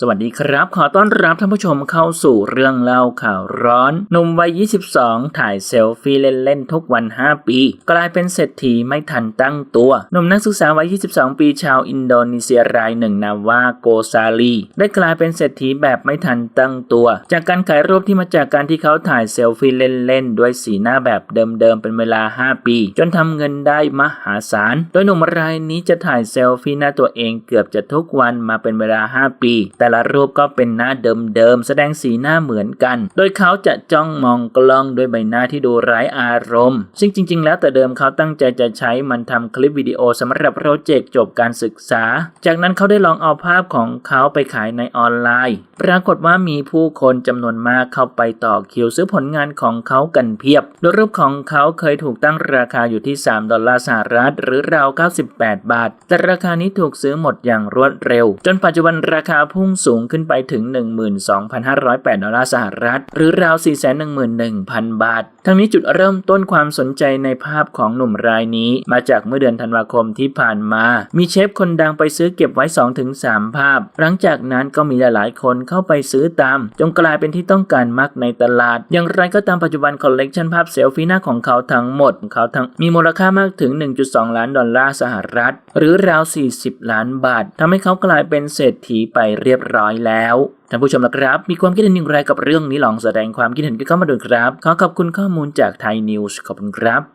สวัสดีครับ ขอต้อนรับท่านผู้ชมเข้าสู่เรื่องเล่าข่าวร้อนหนุ่มวัย 22 ถ่ายเซลฟี่เล่นๆ ทุกวัน 5 ปี กลายเป็นเศรษฐีไม่ทันตั้งตัว หนุ่มนักศึกษาวัย 22 ปีชาวอินโดนีเซียรายหนึ่งนามว่าโกซาลี ได้กลายเป็นเศรษฐีแบบไม่ทันตั้งตัว จากการขายรูปที่มาจากการที่เขาถ่ายเซลฟี่เล่นๆ ด้วยสีหน้าแบบเดิมๆ เป็นเวลา 5 ปี จนทำเงินได้มหาศาล โดยหนุ่มรายนี้จะถ่ายเซลฟี่หน้าตัวเองเกือบจะทุกวันมาเป็นเวลา 5 ปีแต่ละรูปก็เป็นหน้าเดิมๆแสดงสีหน้าเหมือนกัน โดยเขาจะจ้องมองกล้องด้วยใบหน้าที่ดูไร้อารมณ์ ซึ่งจริง ๆ แล้วแต่เดิมเขาตั้งใจจะใช้มันทำคลิปวิดีโอสำหรับโปรเจกต์จบการศึกษา จากนั้นเขาได้ลองเอาภาพของเขาไปขายในออนไลน์ ปรากฏว่ามีผู้คนจำนวนมากเข้าไปต่อคิวซื้อผลงานของเขากันเพียบ โดยรูปของเขาเคยถูกตั้งราคาอยู่ที่ 3 ดอลลาร์สหรัฐ หรือราว 98 บาท แต่ราคานี้ถูกซื้อหมดอย่างรวดเร็ว จนปัจจุบันราคาพุ่งสูงขึ้นไปถึง 12,508 ดอลลาร์สหรัฐ หรือราว 411,000 บาท ทั้งนี้จุดเริ่มต้นความสนใจในภาพของหนุ่มรายนี้ มาจากเมื่อเดือนธันวาคมที่ผ่านมา มีเชฟคนดังไปซื้อเก็บไว้ 2-3 ภาพ หลังจากนั้นก็มีหลายๆ คนเข้าไปซื้อตาม จนกลายเป็นที่ต้องการมากในตลาด อย่างไรก็ตามปัจจุบันคอลเลกชันภาพเซลฟี่หน้าของเขาทั้งหมดเขาทั้งมีมูลค่ามากถึง 1.2 ล้านดอลลาร์สหรัฐ หรือราว 40 ล้านบาททำให้เขากลายเป็นเศรษฐีไปเรียบร้อยแล้วท่านผู้ชมนะครับ มีความคิดเห็นอย่างไรกับเรื่องนี้ลองแสดงความคิดเห็นกันเข้ามาดูครับ ขอขอบคุณข้อมูลจากไทยนิวส์ขอบคุณครับ